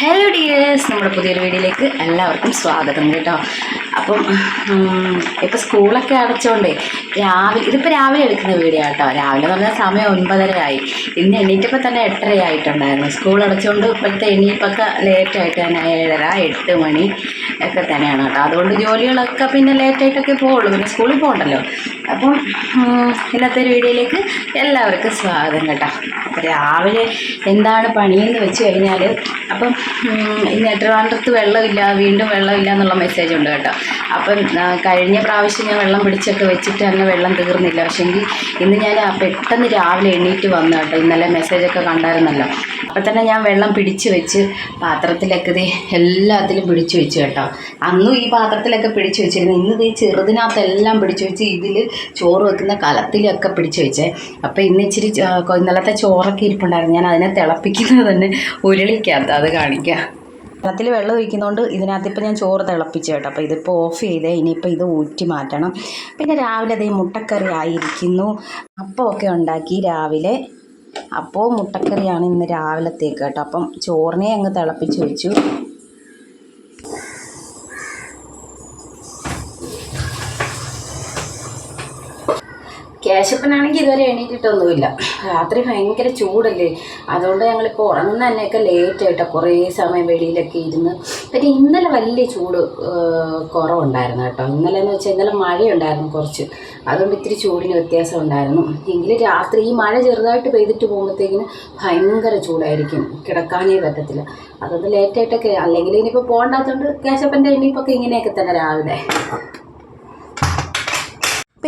Hello dears നമ്മുടെ പുതിയൊരു വീഡിയോയിലേക്ക് എല്ലാവർക്കും സ്വാഗതം കേട്ടോ. അപ്പം ഇപ്പം സ്കൂളൊക്കെ അടച്ചോണ്ടേ രാവിലെ ഇതിപ്പോൾ രാവിലെ എടുക്കുന്ന വീഡിയോ കേട്ടോ രാവിലെ എന്ന് പറഞ്ഞാൽ സമയം ആയി ഇന്ന് എണീറ്റപ്പോൾ തന്നെ എട്ടര ആയിട്ടുണ്ടായിരുന്നു സ്കൂൾ അടച്ചുകൊണ്ട് ഇപ്പോഴത്തെ എണീപ്പൊക്കെ ലേറ്റായിട്ട് തന്നെ ഏഴര എട്ട് മണി ഒക്കെ തന്നെയാണ് കേട്ടോ. അതുകൊണ്ട് ജോലികളൊക്കെ പിന്നെ ലേറ്റായിട്ടൊക്കെ പോവുള്ളൂ. പിന്നെ സ്കൂളിൽ പോകണ്ടല്ലോ അപ്പം ഇന്നത്തെ ഒരു വീഡിയോയിലേക്ക് എല്ലാവർക്കും സ്വാഗതം കേട്ടോ. രാവിലെ എന്താണ് പണിയെന്ന് വെച്ച് കഴിഞ്ഞാൽ അപ്പം ഇന്ന് ട്രിവാൻഡ്രത്ത് വെള്ളമില്ല വീണ്ടും വെള്ളമില്ല എന്നുള്ള മെസ്സേജ് ഉണ്ട് കേട്ടോ. അപ്പം കഴിഞ്ഞ പ്രാവശ്യം ഞാൻ വെള്ളം പിടിച്ചൊക്കെ വെച്ചിട്ട് അങ്ങ് വെള്ളം തീർന്നില്ല. പക്ഷേങ്കിൽ ഇന്ന് ഞാൻ പെട്ടെന്ന് രാവിലെ എണ്ണീറ്റ് വന്നു കേട്ടോ. ഇന്നലെ മെസ്സേജൊക്കെ കണ്ടായിരുന്നല്ലോ. അപ്പം തന്നെ ഞാൻ വെള്ളം പിടിച്ച് വെച്ച് പാത്രത്തിലൊക്കെ ദേ എല്ലാത്തിലും പിടിച്ച് വെച്ചു കേട്ടോ. അന്നും ഈ പാത്രത്തിലൊക്കെ പിടിച്ച് വെച്ചിരുന്നു. ഇന്ന് ദേ ചെറുതിനകത്തെല്ലാം പിടിച്ച് വെച്ച് ഇതിൽ ചോറ് വെക്കുന്ന കലത്തിലൊക്കെ പിടിച്ച് വെച്ചേ. അപ്പോൾ ഇന്ന് ഇച്ചിരി ഇന്നലത്തെ ചോറൊക്കെ ഇരിപ്പുണ്ടായിരുന്നു. ഞാൻ അതിനെ തിളപ്പിക്കുന്നത് തന്നെ ഉരുളിക്കകത്ത് അത് കാണിക്കാം. കലത്തിൽ വെള്ളം ഒഴിക്കുന്നതുകൊണ്ട് ഇതിനകത്ത് ഇപ്പോൾ ഞാൻ ചോറ് തിളപ്പിച്ചു കേട്ടോ. അപ്പോൾ ഇതിപ്പോൾ ഓഫ് ചെയ്തേ ഇനിയിപ്പോൾ ഇത് ഊറ്റി മാറ്റണം. പിന്നെ രാവിലെ അതേ മുട്ടക്കറി ആയിരിക്കുന്നു. അപ്പമൊക്കെ ഉണ്ടാക്കി രാവിലെ. അപ്പോൾ മുട്ടക്കറിയാണ് ഇന്ന് രാവിലത്തേക്ക് കേട്ടോ. അപ്പം ചോറിനെ അങ്ങ് തിളപ്പിച്ച് വെച്ചു. കേശപ്പനാണെങ്കിൽ ഇതുവരെ എണീറ്റിട്ടൊന്നുമില്ല. രാത്രി ഭയങ്കര ചൂടല്ലേ. അതുകൊണ്ട് ഞങ്ങളിപ്പോൾ ഉറങ്ങുന്ന തന്നെയൊക്കെ ലേറ്റ് ആയിട്ടോ. കുറേ സമയം വെളിയിലൊക്കെ ഇരുന്ന്. പിന്നെ ഇന്നലെ വലിയ ചൂട് കുറവുണ്ടായിരുന്നു കേട്ടോ. ഇന്നലെ എന്ന് വെച്ചാൽ ഇന്നലെ മഴയുണ്ടായിരുന്നു കുറച്ച്. അതുകൊണ്ട് ഇത്തിരി ചൂടിന് വ്യത്യാസം ഉണ്ടായിരുന്നു. എങ്കിലും രാത്രി ഈ മഴ ചെറുതായിട്ട് പെയ്തിട്ട് പോകുമ്പോഴത്തേക്കിന് ഭയങ്കര ചൂടായിരിക്കും. കിടക്കാനേ പറ്റത്തില്ല. അതുകൊണ്ട് ലേറ്റായിട്ടൊക്കെ അല്ലെങ്കിൽ ഇനിയിപ്പോൾ പോകണ്ടാത്തതുകൊണ്ട് കേശപ്പന്റെ ഇനിയിപ്പോൾ ഇങ്ങനെയൊക്കെ തന്നെ രാവിലെ.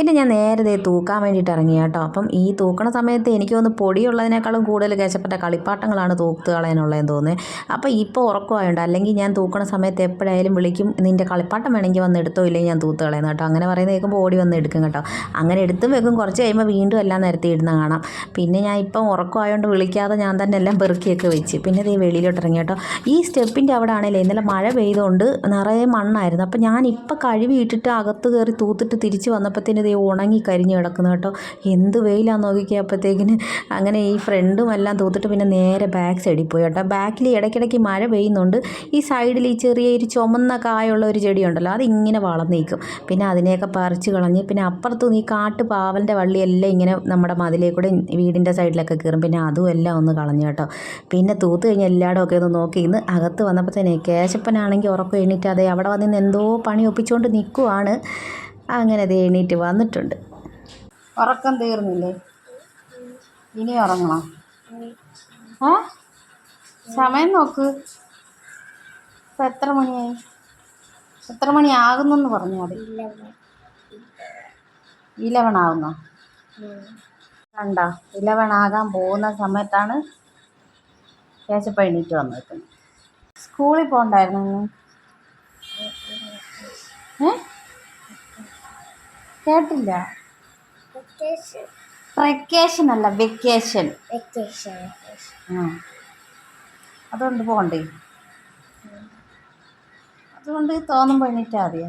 പിന്നെ ഞാൻ നേരെ തൂക്കാൻ വേണ്ടിയിട്ട് ഇറങ്ങി കേട്ടോ. അപ്പം ഈ തൂക്കണ സമയത്ത് എനിക്ക് തോന്നുന്നു പൊടിയുള്ളതിനേക്കാളും കൂടുതൽ കേശപ്പെട്ട കളിപ്പാട്ടങ്ങളാണ് തൂത്ത് കളയാനുള്ളതെന്ന് തോന്നുന്നത് അപ്പോൾ ഇപ്പോൾ ഉറക്കമായുണ്ട് അല്ലെങ്കിൽ ഞാൻ തൂക്കണ സമയത്ത് എപ്പോഴായാലും വിളിക്കും നിന്റെ കളിപ്പാട്ടം വേണമെങ്കിൽ വന്ന് എടുത്തോ? ഇല്ലെങ്കിൽ ഞാൻ തൂത്ത് കളയുന്നു കേട്ടോ. അങ്ങനെ പറയുന്നത് കേൾക്കുമ്പോൾ ഓടി വന്ന് എടുക്കും കേട്ടോ. അങ്ങനെ എടുത്തും വെക്കും. കുറച്ച് കഴിയുമ്പോൾ വീണ്ടും എല്ലാം നിരത്തി ഇടുന്ന കാണാം. പിന്നെ ഞാൻ ഇപ്പം ഉറക്കമായതുകൊണ്ട് വിളിക്കാതെ ഞാൻ തന്നെ എല്ലാം പെറുക്കിയൊക്കെ വെച്ച്. പിന്നെ ഈ വെളിയിലോട്ട് ഇറങ്ങി കേട്ടോ. ഈ സ്റ്റെപ്പിന്റെ അവിടെ ആണെങ്കിലും ഇന്നലെ മഴ പെയ്തുകൊണ്ട് നിറയെ മണ്ണായിരുന്നു. അപ്പം ഞാൻ ഇപ്പം കഴുകി ഇട്ടിട്ട് അകത്ത് കയറി തൂത്തിട്ട് തിരിച്ച് വന്നപ്പോഴത്തേന് ദേ ഉണങ്ങി കരിഞ്ഞ് കിടക്കുന്നു കേട്ടോ. എന്ത് വെയിലാന്ന് നോക്കിയപ്പോഴത്തേക്കിന് അങ്ങനെ ഈ ഫ്രണ്ടും എല്ലാം തൂത്തിട്ട് പിന്നെ നേരെ ബാക്ക് സൈഡിൽ പോയി കേട്ടോ. ബാക്കിൽ ഇടയ്ക്കിടയ്ക്ക് മഴ പെയ്യുന്നുണ്ട്. ഈ സൈഡിൽ ഈ ചെറിയ ഒരു ചുമന്ന കായുള്ള ഒരു ചെടിയുണ്ടല്ലോ അതിങ്ങനെ വളർന്നു നിൽക്കും. പിന്നെ അതിനെയൊക്കെ പറിച്ച് കളഞ്ഞ് പിന്നെ അപ്പുറത്ത് ഈ കാട്ട് പാവലിന്റെ വള്ളിയെല്ലാം ഇങ്ങനെ നമ്മുടെ മതിലേ കൂടെ വീടിന്റെ സൈഡിലൊക്കെ കയറും. പിന്നെ അതും എല്ലാം ഒന്ന് കളഞ്ഞു കേട്ടോ. പിന്നെ തൂത്ത് കഴിഞ്ഞ് എല്ലായിടും ഒക്കെ ഒന്ന് നോക്കി ഇന്ന് അകത്ത് വന്നപ്പോൾ തന്നെ കേശപ്പനാണെങ്കിൽ ഉറക്കം എണീറ്റ് അതെ അവിടെ വന്നിന്ന് എന്തോ പണി ഒപ്പിച്ചുകൊണ്ട് നിൽക്കുവാണ് അങ്ങനെ അത് എണീറ്റ് വന്നിട്ടുണ്ട്. ഉറക്കം തീർന്നില്ലേ? ഇനി ഉറങ്ങണം? ആ? സമയം നോക്ക്. ഇപ്പം എത്ര മണിയായി? എത്ര മണിയാകുന്നെന്ന് പറഞ്ഞാൽ മതി. ഇലവൺ ആകുന്നോ കണ്ടോ? ഇലവൺ ആകാൻ പോകുന്ന സമയത്താണ് കേശപ്പ എണീറ്റ് വന്നിരിക്കുന്നത് സ്കൂളിൽ പോകണ്ടായിരുന്നു ഏ? കേട്ടില്ല. വെക്കേഷൻ അല്ല വെക്കേഷൻ ആ. അതുകൊണ്ട് പോകണ്ടേ അതുകൊണ്ട് തോന്നുമ്പോൾ എണീറ്റാൽ മതിയോ?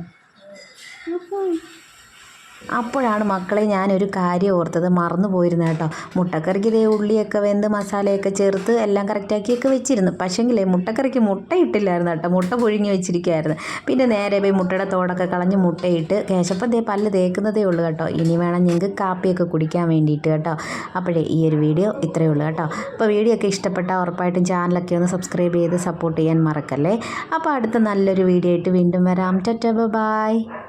അപ്പോഴാണ് മക്കളെ ഞാനൊരു കാര്യം ഓർത്തത്. മറന്നു പോയിരുന്നു കേട്ടോ. മുട്ടക്കറിക്ക് ഇതേ ഉള്ളിയൊക്കെ വെന്ത് മസാലയൊക്കെ ചേർത്ത് എല്ലാം കറക്റ്റാക്കിയൊക്കെ വെച്ചിരുന്നു. പക്ഷേങ്കിലേ മുട്ടക്കറിക്ക് മുട്ട ഇട്ടില്ലായിരുന്നു കേട്ടോ. മുട്ട പുഴുങ്ങി വെച്ചിരിക്കുകയായിരുന്നു പിന്നെ നേരെ പോയി മുട്ടയുടെ തോടൊക്കെ കളഞ്ഞ് മുട്ടയിട്ട് കേശപ്പം ദേ പല്ല് തേക്കുന്നതേ ഉള്ളൂ കേട്ടോ. ഇനി വേണം ഞങ്ങൾക്ക് കാപ്പിയൊക്കെ കുടിക്കാൻ വേണ്ടിയിട്ട് കേട്ടോ. അപ്പോഴേ ഈ ഒരു വീഡിയോ ഇത്രയേ ഉള്ളൂ കേട്ടോ. അപ്പോൾ വീഡിയോ ഒക്കെ ഇഷ്ടപ്പെട്ടാൽ ഉറപ്പായിട്ടും ചാനലൊക്കെ ഒന്ന് സബ്സ്ക്രൈബ് ചെയ്ത് സപ്പോർട്ട് ചെയ്യാൻ മറക്കല്ലേ. അപ്പോൾ അടുത്ത നല്ലൊരു വീഡിയോ ആയിട്ട് വീണ്ടും വരാം. Tata bye.